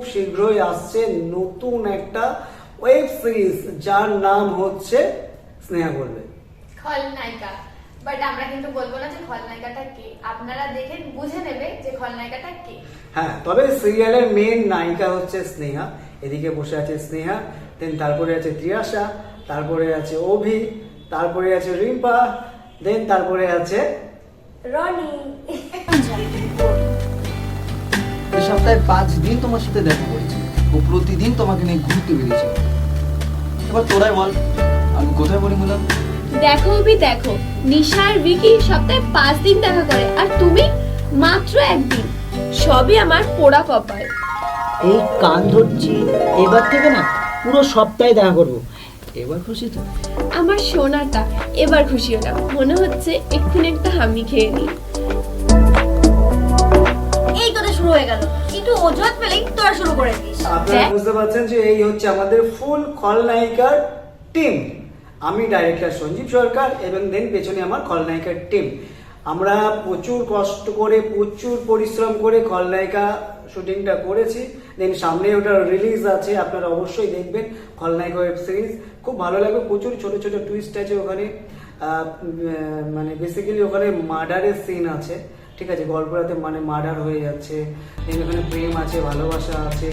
খুব শীঘ্রই আসছে নতুন একটা ওয়েব সিরিজ যার নাম হচ্ছে স্নেহা বলবে। খলনায়িকা। বাট আমরা কিন্তু বলব না যে খলনায়িকাটা কে। আপনারা দেখে বুঝে নেবে যে খলনায়িকাটা কে। হ্যাঁ তবে সিরিয়ালের মেন নায়িকা হচ্ছে স্নেহা। এদিকে বসে আছে স্নেহা দেন তারপরে আছে ত্রিয়াশা তারপরে আছে অভি তারপরে আছে রিম্পা দেন তারপরে আছে রনি। সপ্তাহে পাঁচ দিন তোমার সাথে দেখা করেছি। ও প্রতিদিন তোমাকে নিয়ে ঘুরতে বেরিয়েছে। এবার তোরাই বল আমি কোথায় বলি বললাম দেখো অভি দেখো। নিশা আর ভিকি সপ্তাহে পাঁচ দিন দেখা করে আর তুমি মাত্র একদিন। সবই আমার পোড়া কপাল। এই কান ধরছি এবার থেকে না পুরো সপ্তাহে দেখা করব। এবার খুশি তো? আমার সোনাটা এবার খুশি হলাম। মনে হচ্ছে এক্ষুনি একটা হামি খেয়ে নি এই তোদের শুরু হয়ে গেল। কিন্তু অজুহাত পেলেই তোরা শুরু করে দিস। আপনারা বুঝতে পারছেন যে এই হচ্ছে আমাদের ফুল খলনায়িকার টিম আমি ডাইরেক্টর সঞ্জীব সরকার এবং দেন পেছনে আমার খলনায়িকার টিম আমরা প্রচুর কষ্ট করে প্রচুর পরিশ্রম করে খলনায়িকা শুটিংটা করেছি। দেন সামনে ওটা রিলিজ আছে আপনারা অবশ্যই দেখবেন খলনায়িকা ওয়েব সিরিজ খুব ভালো লাগবে প্রচুর ছোট ছোট টুইস্ট আছে ওখানে। আহ, মানে বেসিক্যালি ওখানে মার্ডারের সিন আছে। ঠিক আছে গল্পটাতে মানে মার্ডার হয়ে যাচ্ছে এখানে প্রেম আছে ভালোবাসা আছে।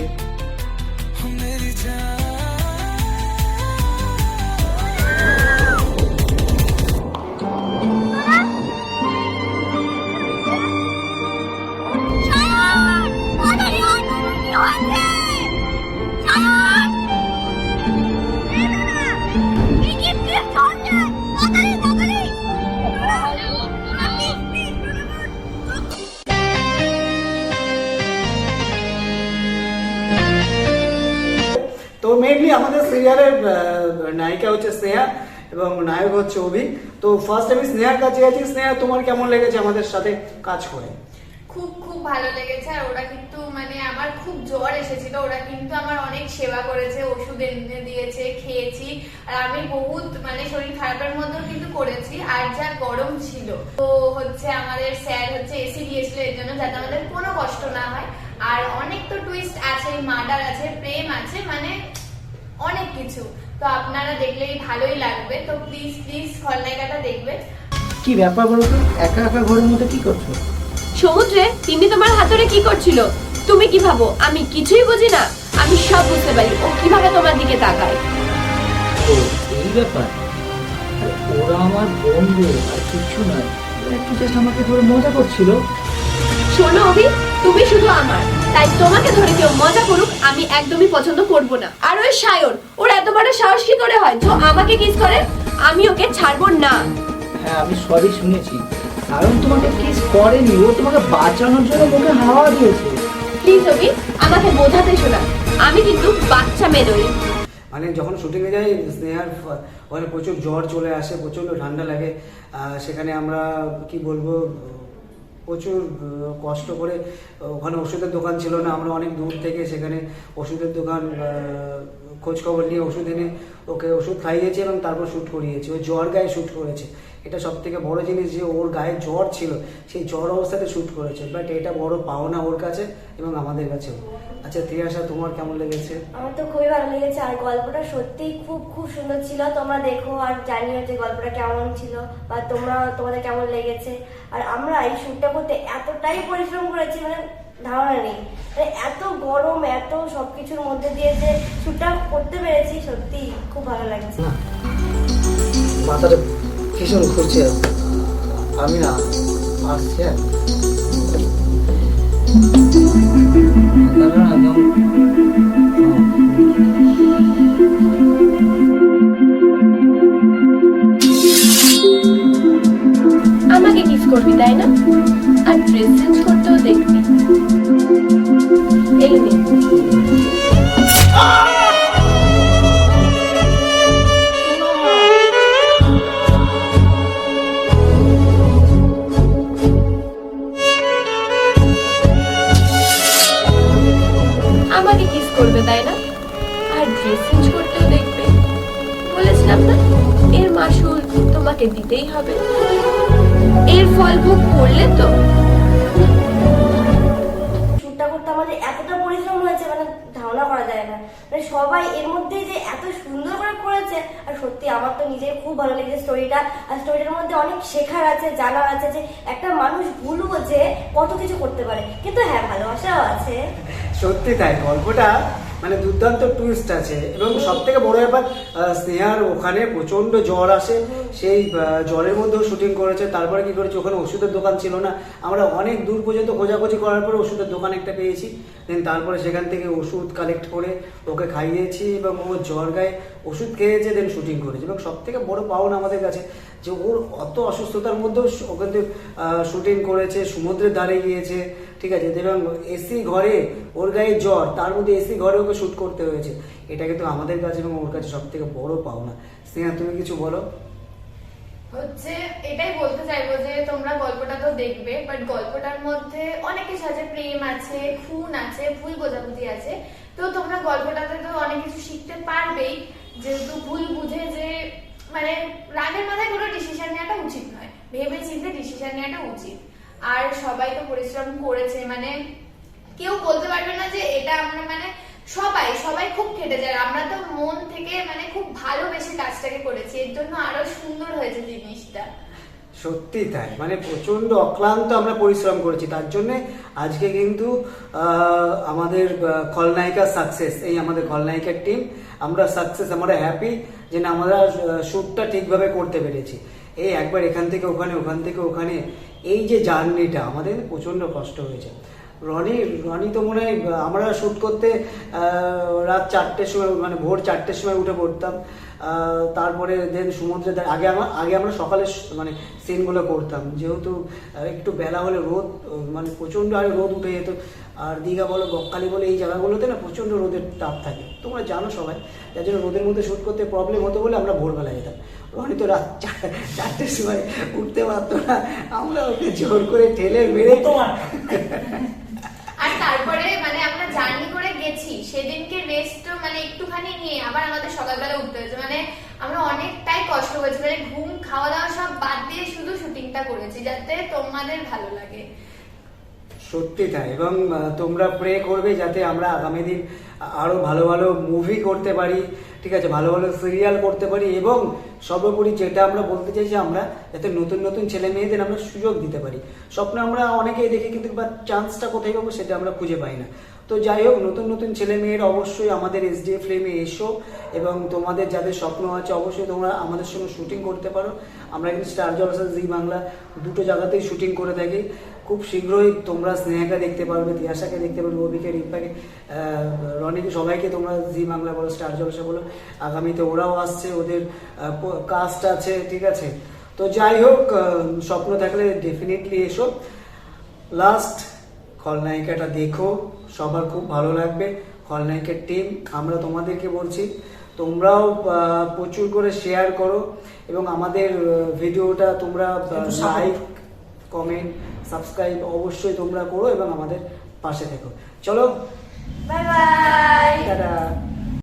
তো মেইনলি আমাদের সিরিয়ালের নায়িকা হচ্ছে স্নেহা এবং নায়ক হচ্ছে অভি। তো ফার্স্ট আমি স্নেহার কাছে গেছি স্নেহা, তোমার কেমন লেগেছে আমাদের সাথে কাজ করে? খুব খুব ভালো লেগেছে। আর ওরা কিন্তু মানে আমার খুব জ্বর এসেছিল। ওরা কিন্তু আমার অনেক সেবা করেছে, ওষুধ এনে দিয়েছে, খেয়েছি। আর আমি বহুত মানে শরীর খারাপের মধ্যেও কিন্তু করেছি। আর যা গরম ছিল, তো হচ্ছে আমাদের স্যার হচ্ছে এসি দিয়েছিল এর জন্য যাতে আমাদের কোনো কষ্ট না হয়। আর অনেক তো টুইস্ট আছে মার্ডার আছে, প্রেম আছে মানে অনেক কিছু। তো আপনারা দেখলেই ভালোই লাগবে। তো প্লিজ প্লিজ খলনায়িকাটা দেখবেন। কি ব্যাপার বলো তো? একা একা ঘরের মধ্যে কি করছ? সমুদ্রে তিনি তোমার হাতরে কি করছিল? তুমি কি ভাবো? আমি কিছুই বুঝি না। আমি সব বুঝতে পারি। ও কীভাবে তোমার দিকে তাকায়? ও এই ব্যাপার? আরে, ওরা আমার বন্ধু আর কিচ্ছু নয়। ওরা একটু জাস্ট আমাকে ধরে মজা করছিল। শোনো অভি তুমি শুধু আমার। তাই তোমাকে ধরে কেউ মজা করুক আমি একদমই পছন্দ করব না। আর ওই সায়ন ওর এত বড় সাহস কি করে হয়? যে আমাকে কিস করে আমি ওকে ছাড়বো না। হ্যাঁ আমি সবই শুনেছি। কারণ তোমাকে কিস করেনি ও তোমাকে বাঁচানোর জন্য মুখে হাওয়া দিয়েছে। প্লিজ অভি আমাকে বোঝাতে শোনা। আমি কিন্তু বাচ্চা মেয়ে নই মানে যখন শুটিংয়ে যাই স্নেহার ফ- ওখানে প্রচুর জ্বর চলে আসে প্রচণ্ড ঠান্ডা লাগে। আহ, সেখানে আমরা কি বলব প্রচুর কষ্ট করে ওখানে ওষুধের দোকান ছিল না, আমরা অনেক দূর থেকে সেখানে ওষুধের দোকান আহ, খোঁজ খবর নিয়ে ওষুধ এনে ওকে ওষুধ খাইয়েছে এবং তারপর শ্যুট করিয়েছি। ও জ্বর গায়ে শ্যুট করেছে। এটা সব থেকে বড় জিনিস যে ওর গায়ে জ্বর ছিল সেই জ্বর অবস্থাতে শ্যুট করেছে। বাট এটা বড় পাওনা ওর কাছে এবং আমাদের কাছেও আচ্ছা ত্রিয়াশা তোমার কেমন লেগেছে? আমার তো খুবই ভালো লেগেছে। আর গল্পটা সত্যিই খুব খুব সুন্দর ছিল। তোমরা দেখো আর জানিও যে গল্পটা কেমন ছিল বা তোমরা তোমাদের কেমন লেগেছে। আর আমরা এই শ্যুটটা করতে এতটাই পরিশ্রম করেছি মানে ধারণা নেই। এত গরম এত সবকিছুর মধ্যে দিয়ে যে শ্যুটটা করতে পেরেছি সত্যি খুব ভালো লাগছে। মাথাটা ভীষণ ঘুরছে আমি না আসছি আমাকে কিস করবি তাই না? আর ড্রেস চেঞ্জ এই আমাকে কিস করবে, তাই না? আর ড্রেস চেঞ্জ করতেও দেখবে। বলেছিলাম না, এর মাসুল তোমাকে দিতেই হবে। এর ফল ভোগ করলে তো আমাদের এতটা পরিশ্রম হয়েছে মানে ধারণা করা যায় না। মানে সবাই এর মধ্যে যে এত সুন্দর করে করেছে, আর সত্যি আমার তো নিজের খুব ভালো লেগেছে স্টোরিটা আর স্টোরিটার মধ্যে অনেক শেখার আছে, জানার আছে যে একটা মানুষ ভুল বোঝে কত কিছু করতে পারে। কিন্তু হ্যাঁ ভালোবাসাও আছে। সত্যি তাই, গল্পটা মানে দুর্দান্ত টুইস্ট আছে। এবং সব থেকে বড় ব্যাপার স্নেহার ওখানে প্রচণ্ড জ্বর আসে। সেই জ্বরের মধ্যেও শুটিং করেছে। তারপরে কি করেছে? ওখানে ওষুধের দোকান ছিল না। আমরা অনেক দূর পর্যন্ত খোঁজাখুঁজি করার পরে ওষুধের দোকান একটা পেয়েছি। দেন তারপরে সেখান থেকে ওষুধ কালেক্ট করে ওকে খাইয়েছি এবং ও জ্বর গায়ে ওষুধ খেয়েছে দেন শুটিং করেছে। এবং সব থেকে বড় পাওনা আমাদের কাছে যে ওর অত অসুস্থতার মধ্যেও ওখান থেকে শুটিং করেছে, সমুদ্রের ধারে গিয়েছে। ঠিক আছে এবং এসি ঘরে ওর গায়ে জ্বর, তার মধ্যে এসি ঘরে ওকে শ্যুট করতে হয়েছে। এটা কিন্তু আমাদের কাছে এবং ওর কাছে সব থেকে বড় পাওনা। স্নেহা, তুমি কিছু বলো? হচ্ছে, এটাই বলতে চাইব যে তোমরা গল্পটা তো দেখবে বাট গল্পটার মধ্যে অনেক কিছু আছে, প্রেম আছে, খুন আছে, ভুল বোঝাবুঝি আছে। তো তোমরা গল্পটাতে তো অনেক কিছু শিখতে পারবেই, যেহেতু ভুল বুঝে যে মানে রাগের মাথায় কোনো ডিসিশন নেওয়াটা উচিত নয়। ভেবে চিন্তে ডিসিশন নেওয়াটা উচিত। আর সবাই তো পরিশ্রম করেছে মানে কেউ বলতে পারবে না যে এটা আমরা মানে সবাই সবাই খুব খেটে যায়। আমরা তো মন থেকে মানে খুব ভালোবেসে কাজটাকে করেছি। এর জন্য আরও সুন্দর হয়েছে জিনিসটা। সত্যি তাই। মানে প্রচণ্ড অক্লান্ত আমরা পরিশ্রম করেছি। তার জন্য আজকে কিন্তু আমাদের খলনায়িকা সাকসেস, এই আমাদের খলনায়িকার টিম আমরা সাকসেস, আমরা হ্যাপি যে না, আমরা শ্যুটটা ঠিকভাবে করতে পেরেছি। এই একবার এখান থেকে, ওখানে, ওখান থেকে, ওখানে। এই যে জার্নিটা, আমাদের প্রচণ্ড কষ্ট হয়েছে। রনি রনি তো মনে হয়, আমরা শ্যুট করতে রাত চারটের সময় মানে ভোর চারটের সময় উঠে পড়তাম। তারপরে দেন সমুদ্রে আগে আমার আগে আমরা সকালে মানে সিনগুলো করতাম। যেহেতু একটু বেলা হলে রোদ মানে প্রচণ্ড আরে রোদ উঠে যেত। আর দীঘা বলো, বকখালি বলে, এই জায়গাগুলোতে না প্রচণ্ড রোদের তাপ থাকে। তোমরা জানো সবাই, যার জন্য রোদের মধ্যে শ্যুট করতে প্রবলেম হতো বলে আমরা ভোরবেলা যেতাম। রনি তো রাত চার- চারটের সময় উঠতে পারতো না। আমরা ওকে জোর করে ঠেলে মেরে আর তারপরে মানে আমরা জার্নি করে গেছি। সেদিনকে রেস্ট মানে একটুখানি নিয়ে আবার আমাদের সকালবেলা উঠতে হয়েছে। মানে আমরা অনেকটাই কষ্ট করেছি। মানে ঘুম খাওয়া দাওয়া সব বাদ দিয়ে শুধু শুটিংটা করেছি যাতে তোমাদের ভালো লাগে। সত্যি তাই। এবং তোমরা প্রে করবে যাতে আমরা আগামী দিন আরও ভালো ভালো মুভি করতে পারি। ঠিক আছে ভালো ভালো সিরিয়াল করতে পারি। এবং সর্বোপরি যেটা আমরা বলতে চাইছি আমরা যাতে নতুন নতুন ছেলে মেয়েদের আমরা সুযোগ দিতে পারি। স্বপ্নে আমরা অনেকেই দেখি কিন্তু বা চান্সটা কোথায় পাবো সেটা আমরা খুঁজে পাই না। তো যাই হোক নতুন নতুন ছেলে মেয়েরা অবশ্যই আমাদের এস এসডিএফ ফিল্মে এসো এবং তোমাদের যাদের স্বপ্ন আছে অবশ্যই তোমরা আমাদের সঙ্গে শুটিং করতে পারো। আমরা কিন্তু স্টার জলসা জি বাংলা দুটো জায়গাতেই শুটিং করে থাকি। খুব শীঘ্রই তোমরা স্নেহাকে দেখতে পারবে তিয়াশাকে দেখতে পারবে অভিকে রিম্পাকে। আহ, রনিকে সবাইকে তোমরা জি বাংলা বলো স্টার জলসা বলো। আগামীতে ওরাও আসছে ওদের কাস্ট আছে ঠিক আছে? তো যাই হোক স্বপ্ন থাকলে ডেফিনেটলি এসো। লাস্ট খলনায়িকাটা দেখো। সবার খুব ভালো লাগবে। খলনায়িকার টিম আমরা তোমাদেরকে বলছি তোমরাও প্রচুর করে শেয়ার করো এবং আমাদের ভিডিওটা তোমরা লাইক কমেন্ট সাবস্ক্রাইব অবশ্যই তোমরা করো এবং আমাদের পাশে থেকো। চলো। Bye bye tata.